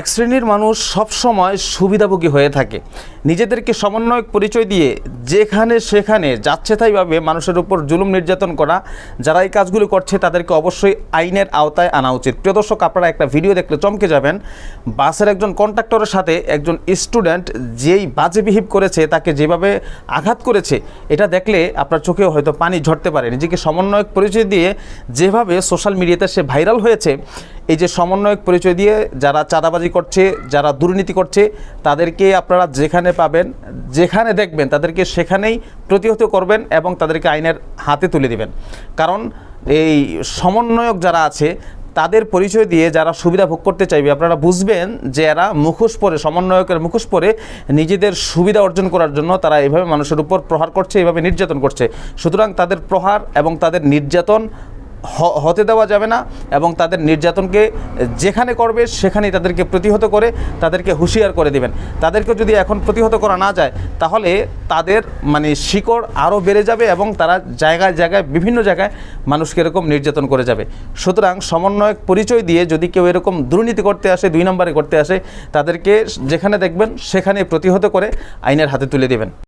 এক শ্রেণির মানুষ সবসময় সুবিধাভোগী হয়ে থাকে। নিজেদেরকে সমন্বয়ক পরিচয় দিয়ে যেখানে সেখানে যাচ্ছে তাইভাবে মানুষের উপর জুলুম নির্যাতন করা যারা এই কাজগুলো করছে তাদেরকে অবশ্যই আইনের আওতায় আনা উচিত। প্রিয় দর্শক, আপনারা একটা ভিডিও দেখলে চমকে যাবেন। বাসের একজন কন্ট্রাক্টরের সাথে একজন স্টুডেন্ট যেই বাজে বিহেভ করেছে, তাকে যেভাবে আঘাত করেছে, এটা দেখলে আপনার চোখেও হয়তো পানি ঝরতে পারে। নিজেকে সমন্বয়ক পরিচয় দিয়ে যেভাবে সোশ্যাল মিডিয়াতে সে ভাইরাল হয়েছে এই যে সমন্বয়ক পরিচয় দিয়ে যারা চাঁদাবাজি করছে, যারা দুর্নীতি করছে, তাদেরকে আপনারা যেখানে পাবেন, যেখানে দেখবেন, তাদেরকে সেখানেই প্রতিহত করবেন এবং তাদেরকে আইনের হাতে তুলে দিবেন। কারণ এই সমন্বয়ক যারা আছে, তাদের পরিচয় দিয়ে যারা সুবিধা ভোগ করতে চাইবে, আপনারা বুঝবেন যে এরা মুখোশ পরে, সমন্বয়কের মুখোশ পরে নিজেদের সুবিধা অর্জন করার জন্য তারা এভাবে মানুষের উপর প্রহার করছে, এভাবে নির্যাতন করছে। সুতরাং তাদের প্রহার এবং তাদের নির্যাতন হতে দেওয়া যাবে না এবং তাদের নির্যাতনকে যেখানে করবে সেখানেই তাদেরকে প্রতিহত করে তাদেরকে হুঁশিয়ার করে দেবেন। তাদেরকে যদি এখন প্রতিহত করা না যায়, তাহলে তাদের মানে শিকড় আরও বেড়ে যাবে এবং তারা জায়গায় জায়গায়, বিভিন্ন জায়গায় মানুষকে এরকম নির্যাতন করে যাবে। সুতরাং সমন্বয়ক পরিচয় দিয়ে যদি কেউ এরকম দুর্নীতি করতে আসে, দুই নম্বরে করতে আসে, তাদেরকে যেখানে দেখবেন সেখানে প্রতিহত করে আইনের হাতে তুলে দেবেন।